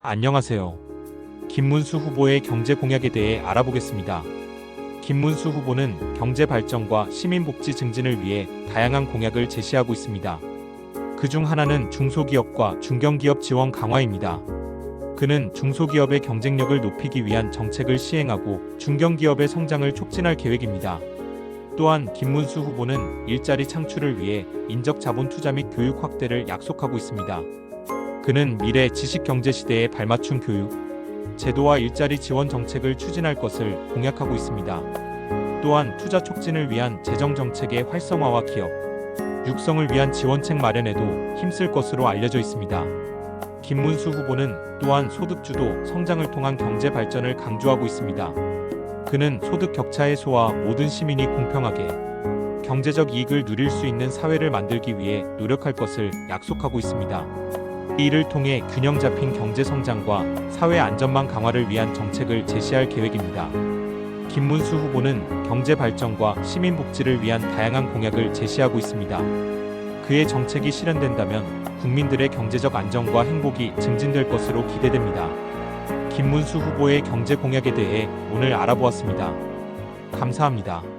안녕하세요. 김문수 후보의 경제 공약에 대해 알아보겠습니다. 김문수 후보는 경제 발전과 시민 복지 증진을 위해 다양한 공약을 제시하고 있습니다. 그 중 하나는 중소기업과 중견기업 지원 강화입니다. 그는 중소기업의 경쟁력을 높이기 위한 정책을 시행하고 중견기업의 성장을 촉진할 계획입니다. 또한 김문수 후보는 일자리 창출을 위해 인적 자본 투자 및 교육 확대를 약속하고 있습니다. 그는 미래 지식 경제 시대에 발맞춘 교육, 제도와 일자리 지원 정책을 추진할 것을 공약하고 있습니다. 또한 투자 촉진을 위한 재정 정책의 활성화와 기업 육성을 위한 지원책 마련에도 힘쓸 것으로 알려져 있습니다. 김문수 후보는 또한 소득주도 성장을 통한 경제 발전을 강조하고 있습니다. 그는 소득 격차 해소와 모든 시민이 공평하게 경제적 이익을 누릴 수 있는 사회를 만들기 위해 노력할 것을 약속하고 있습니다. 이를 통해 균형 잡힌 경제 성장과 사회 안전망 강화를 위한 정책을 제시할 계획입니다. 김문수 후보는 경제 발전과 시민 복지를 위한 다양한 공약을 제시하고 있습니다. 그의 정책이 실현된다면 국민들의 경제적 안정과 행복이 증진될 것으로 기대됩니다. 김문수 후보의 경제 공약에 대해 오늘 알아보았습니다. 감사합니다.